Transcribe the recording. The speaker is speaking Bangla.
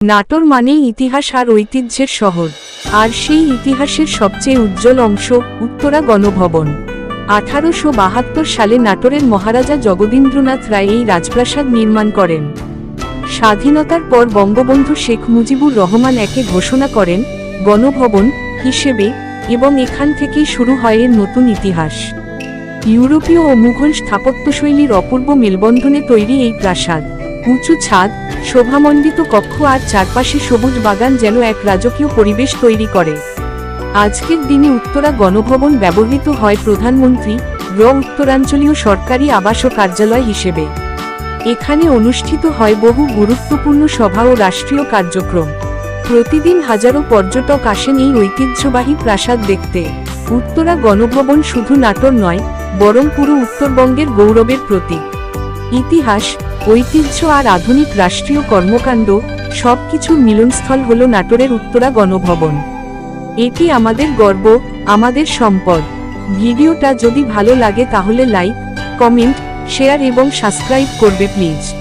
নাটোর মানেই ইতিহাস আর ঐতিহ্যের শহর, আর সেই ইতিহাসের সবচেয়ে উজ্জ্বল অংশ উত্তরা গণভবন। আঠারোশো বাহাত্তর সালে নাটোরের মহারাজা জগদীন্দ্রনাথ রায় এই রাজপ্রাসাদ নির্মাণ করেন। স্বাধীনতার পর বঙ্গবন্ধু শেখ মুজিবুর রহমান একে ঘোষণা করেন, গণভবন হিসেবে, এবং এখান থেকেই শুরু হয় এর নতুন ইতিহাস। ইউরোপীয় ও মুঘল স্থাপত্যশৈলীর অপূর্ব মেলবন্ধনে তৈরি এই প্রাসাদ, উঁচু ছাদ শোভামণ্ডিত কক্ষ আর চারপাশে সবুজ বাগান যেন এক রাজকীয় পরিবেশ তৈরি করে। আজকের দিনে উত্তরা গণভবন ব্যবহৃত হয় প্রধানমন্ত্রী র উত্তরাঞ্চলীয় সরকারি আবাস ও কার্যালয় হিসেবে। এখানে অনুষ্ঠিত হয় বহু গুরুত্বপূর্ণ সভা ও রাষ্ট্রীয় কার্যক্রম। প্রতিদিন হাজারো পর্যটক আসেন এই ঐতিহ্যবাহী প্রাসাদ দেখতে। উত্তরা গণভবন শুধু নাটোর নয়, বরং পুরো উত্তরবঙ্গের গৌরবের প্রতীক। ইতিহাস ঐতিহ্য আর আধুনিক রাষ্ট্রীয় কর্মকাণ্ড সব কিছুর মিলনস্থল হল নাটোরের উত্তরা গণভবন। এটি আমাদের গর্ব, আমাদের সম্পদ। ভিডিওটা যদি ভালো লাগে তাহলে লাইক, কমেন্ট, শেয়ার এবং সাবস্ক্রাইব করবে প্লিজ।